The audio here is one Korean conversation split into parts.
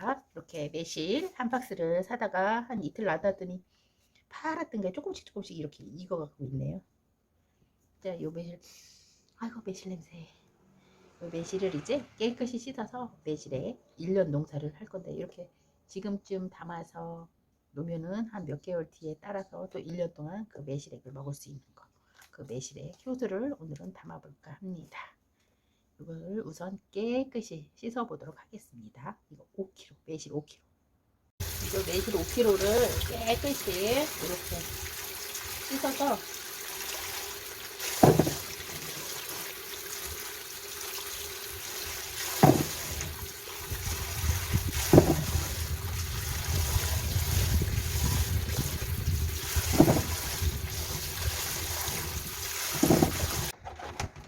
자, 이렇게 매실 한 박스를 사다가 한 이틀 놔뒀더니 파랗던 게 조금씩 조금씩 이렇게 익어가고 있네요. 자, 요 매실, 아이고 매실 냄새. 요 매실을 이제 깨끗이 씻어서 매실에 1년 농사를 할 건데 이렇게 지금쯤 담아서 놓으면은 한 몇 개월 뒤에 따라서 또 1년 동안 그 매실액을 먹을 수 있는 거. 그 매실액 효소를 오늘은 담아볼까 합니다. 이걸 우선 깨끗이 씻어 보도록 하겠습니다. 이거 5kg, 매실 5kg. 이거 매실 5kg를 깨끗이 이렇게 씻어서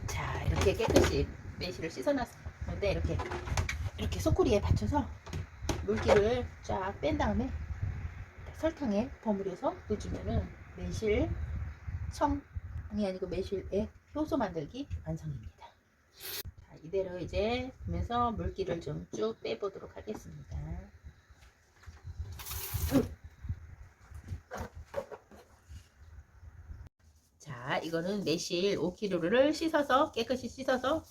자 이렇게 깨끗이 매실을 씻어놨는데 이렇게 이렇게 소쿠리에 받쳐서 물기를 쫙 뺀 다음에 설탕에 버무려서 넣어주면은 매실 청이 아니고 매실의 효소 만들기 완성입니다. 자, 이대로 이제 보면서 물기를 좀 쭉 빼보도록 하겠습니다. 자, 이거는 매실 5kg를 씻어서 깨끗이 씻어서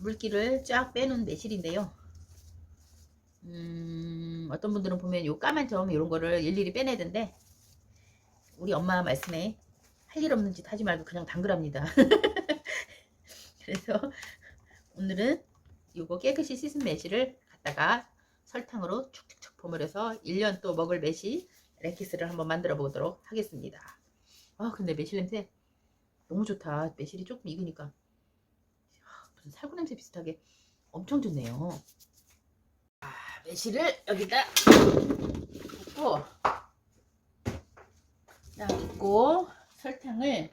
물기를 쫙 빼는 매실인데요. 음, 어떤 분들은 보면 요 까만 점 이런 거를 일일이 빼내야 되는데 우리 엄마 말씀에 할 일 없는 짓 하지 말고 그냥 담그랍니다. 그래서 오늘은 요거 깨끗이 씻은 매실을 갖다가 설탕으로 축축축 버무려서 1년 또 먹을 매실 레키스를 한번 만들어 보도록 하겠습니다. 아 근데 매실 냄새 너무 좋다. 매실이 조금 익으니까 아, 무슨 살구 냄새 비슷하게 엄청 좋네요. 아, 매실을 여기다 붓고 딱 붓고 설탕을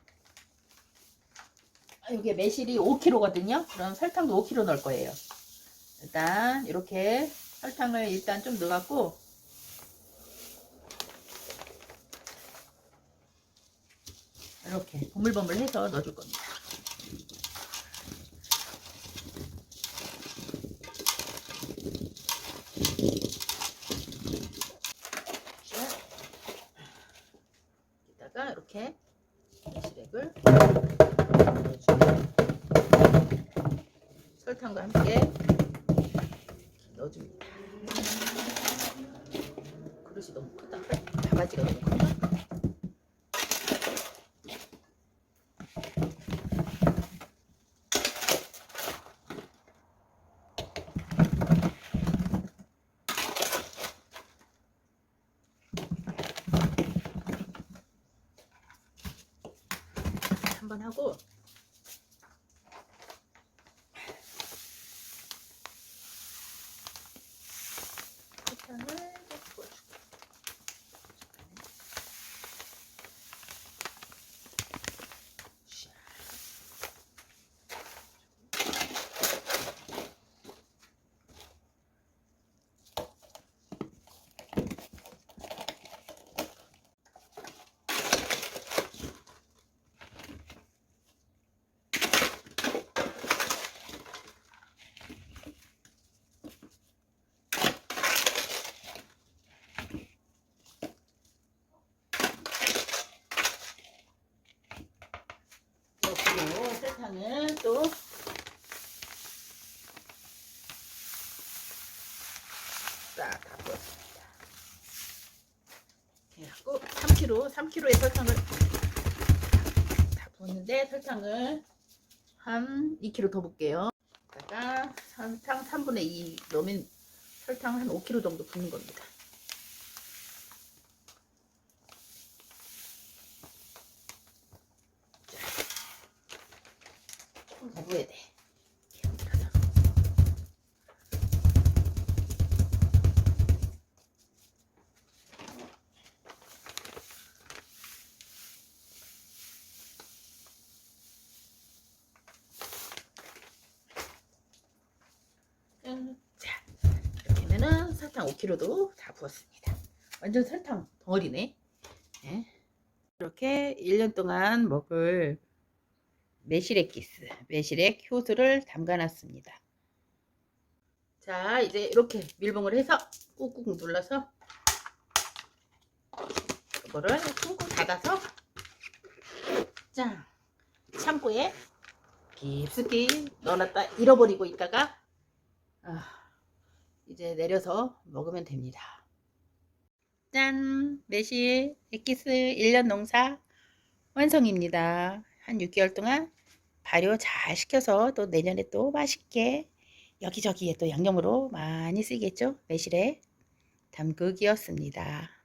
아, 여기 매실이 5kg거든요. 그럼 설탕도 5kg 넣을 거예요. 일단 이렇게 설탕을 일단 좀 넣어갖고 이렇게 버물버물해서 넣어줄 겁니다. 여기다가 이렇게 매실액을 설탕과 함께 넣어줍니다. 그릇이 너무 크다. 바가지가 너무 크다. 한번 하고 설탕을 좀 부어줄게요. 샤. 설탕을 또싹다 부었습니다. 이렇게 하고 3kg, 3kg의 설탕을 다 부었는데 설탕을 한 2kg 더. 다가 설탕 3분의 2 넣으면 설탕 한 5kg 정도 붓는 겁니다. 부어야 돼. 짠. 자, 이렇게 하면은 설탕 5kg도 다 부었습니다. 완전 설탕 덩어리네. 예. 이렇게 1년 동안 먹을 매실액 기스, 매실액 효소를 담가놨습니다. 자, 이제 이렇게 밀봉을 해서 꾹꾹 눌러서 이거를 꾹꾹 닫아서 자, 창고에 깊숙이 넣어놨다 잃어버리고 있다가 아, 이제 내려서 먹으면 됩니다. 짠! 매실 엑기스 1년 농사 완성입니다. 한 6개월 동안 발효 잘 시켜서 또 내년에 또 맛있게 여기저기에 또 양념으로 많이 쓰겠죠. 매실의 담극이었습니다.